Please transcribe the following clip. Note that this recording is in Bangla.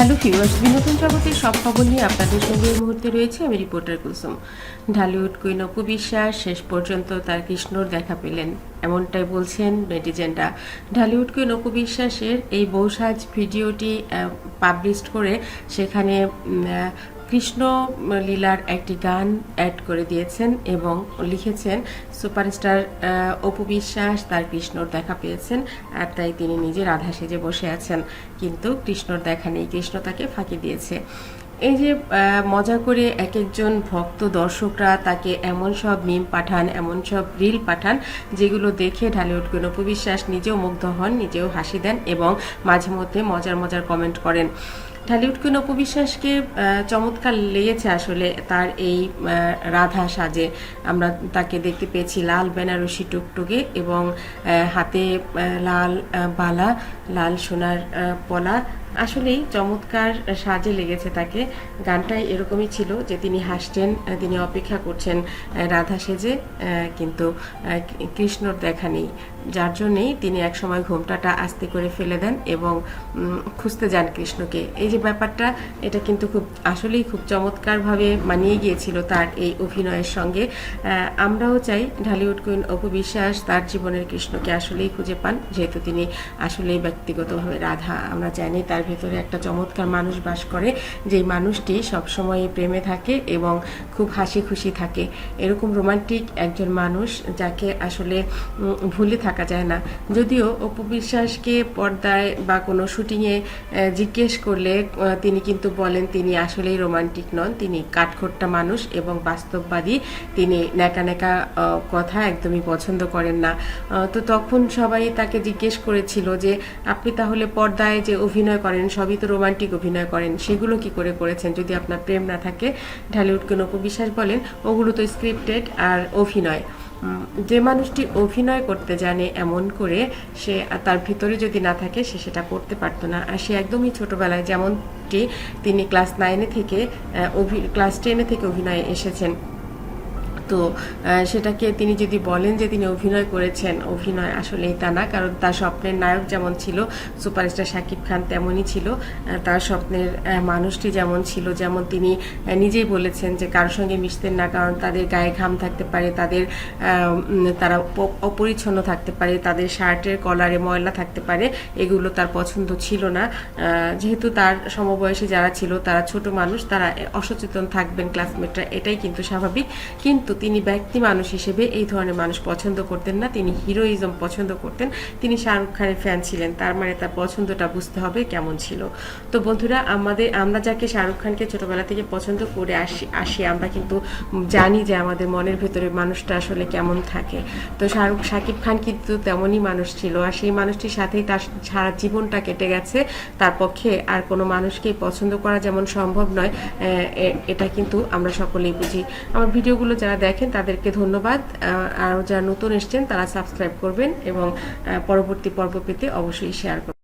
হ্যালো ভিউয়ার্স বিনোদন জগতের সব খবর নিয়ে আপনাদের সঙ্গে এই মুহূর্তে রয়েছে আমি রিপোর্টার কুসুম ঢালিউড কুইন অপু বিশ্বাস, শেষ পর্যন্ত তার কৃষ্ণর দেখা পেলেন, এমনটাই বলছেন নেটিজেনরা। ঢালিউড কুইন অপু বিশ্বাসের এই বৌসাজ ভিডিওটি পাবলিশ করে সেখানে কৃষ্ণ লীলার একটি গান অ্যাড করে দিয়েছেন এবং লিখেছেন, সুপারস্টার অপু বিশ্বাস তার কৃষ্ণর দেখা পেয়েছেন আর তাই তিনি নিজে রাধা সেজে বসে আছেন। কিন্তু কৃষ্ণর দেখা নেই, কৃষ্ণ তাকে ফাঁকি দিয়েছে। এই যে মজা করে এক একজন ভক্ত দর্শকরা তাকে এমন সব মিম পাঠান, এমন সব রিল পাঠান, যেগুলো দেখে ঢালিউড কোন উপবিশ্বাস নিজেও মুগ্ধ হন, নিজেও হাসি দেন এবং মাঝে মধ্যে মজার মজার কমেন্ট করেন। ঢালিউড কুইন অপবিশ্বাসকে চমৎকার লেগেছে আসলে তার এই রাধা সাজে। আমরা তাকে দেখতে পেয়েছি লাল বেনারসি টুকটুকে এবং হাতে লাল বালা, লাল সোনার পলা আসলেই চমৎকার সাজে লেগেছে তাকে। গানটাই এরকমই ছিল যে তিনি হাসছেন, তিনি অপেক্ষা করছেন রাধা সেজে কিন্তু কৃষ্ণর দেখা নেই। যার জন্যেই তিনি একসময় ঘোমটাটা আস্তে করে ফেলে দেন এবং খুঁজতে যান কৃষ্ণকে। এই যে ব্যাপারটা, এটা কিন্তু খুব, আসলেই খুব চমৎকারভাবে মানিয়ে গিয়েছিল তার এই অভিনয়ের সঙ্গে। আমরাও চাই ঢালিউড কুইন অপু বিশ্বাস তার জীবনের কৃষ্ণকে আসলেই খুঁজে পান, যেহেতু তিনি আসলেই ব্যক্তিগতভাবে রাধা। আমরা জানি তার ভেতরে একটা চমৎকার মানুষ বাস করে, যেই মানুষটি সবসময় প্রেমে থাকে এবং খুব হাসি খুশি থাকে। এরকম রোমান্টিক একজন মানুষ যাকে আসলে ভুলে থাকা যায় না। যদিও অপু বিশ্বাসকে পর্দায় বা কোনো শুটিংয়ে জিজ্ঞেস করলে তিনি কিন্তু বলেন তিনি আসলেই রোমান্টিক নন। তিনি কাঠখোট্টা মানুষ এবং বাস্তববাদী। তিনি ন্যাকা ন্যাকা কথা একদমই পছন্দ করেন না। তো তখন সবাই তাকে জিজ্ঞেস করেছিল যে, আপনি তাহলে পর্দায় যে অভিনয় করেন, সবই তো রোমান্টিক অভিনয় করেন, সেগুলো কি করে করেছেন? যদি আপনার প্রেম না থাকে, ঢালিউডকে কোনো বিশ্বাস বলেন, ওগুলো তো স্ক্রিপ্টেড আর অভিনয়। যে মানুষটি অভিনয় করতে জানে এমন করে, সে তার ভিতরে যদি না থাকে, সে সেটা করতে পারতো না। আর সে একদমই ছোটোবেলায় যেমনটি তিনি ক্লাস নাইনে থেকে ক্লাস টেনে থেকে অভিনয়ে এসেছেন। তো সেটাকে তিনি যদি বলেন যে তিনি অভিনয় করেছেন, অভিনয় আসলেই তা না, কারণ তার স্বপ্নের নায়ক যেমন ছিল, সুপারস্টার শাকিব খান তেমনই ছিল। তার স্বপ্নের মানুষটি যেমন ছিল, যেমন তিনি নিজেই বলেছেন যে কারোর সঙ্গে মিশতেন না, কারণ তাদের গায়ে ঘাম থাকতে পারে, তাদের তারা অপরিচ্ছন্ন থাকতে পারে, তাদের শার্টের কলারে ময়লা থাকতে পারে, এগুলো তার পছন্দ ছিল না। যেহেতু তার সমবয়সী যারা ছিল, তারা ছোট মানুষ, তারা অসচেতন থাকবেন ক্লাসমেটরা, এটাই কিন্তু স্বাভাবিক। কিন্তু তিনি ব্যক্তি মানুষ হিসেবে এই ধরনের মানুষ পছন্দ করতেন না। তিনি হিরোইজম পছন্দ করতেন। তিনি শাহরুখ খানের ফ্যান ছিলেন। তার মানে তার পছন্দটা বুঝতে হবে কেমন ছিল। তো বন্ধুরা, আমাদের, আমরা যাকে শাহরুখ খানকে ছোটবেলা থেকে পছন্দ করে আসি আসি, আমরা কিন্তু জানি যে আমাদের মনের ভেতরে মানুষটা আসলে কেমন থাকে। তো শাহরুখ শাকিব খান কিন্তু তেমনই মানুষ ছিল আর সেই মানুষটির সাথেই তার সারা জীবনটা কেটে গেছে। তার পক্ষে আর কোনো মানুষকেই পছন্দ করা যেমন সম্ভব নয়। এটা কিন্তু আমরা সকলেই বুঝি। আমার ভিডিওগুলো যারা দেখেন, তাদেরকে ধন্যবাদ। আর যারা নতুন এসছেন, তারা সাবস্ক্রাইব করবেন এবং পরবর্তী পর্ব পেতে অবশ্যই শেয়ার করবেন।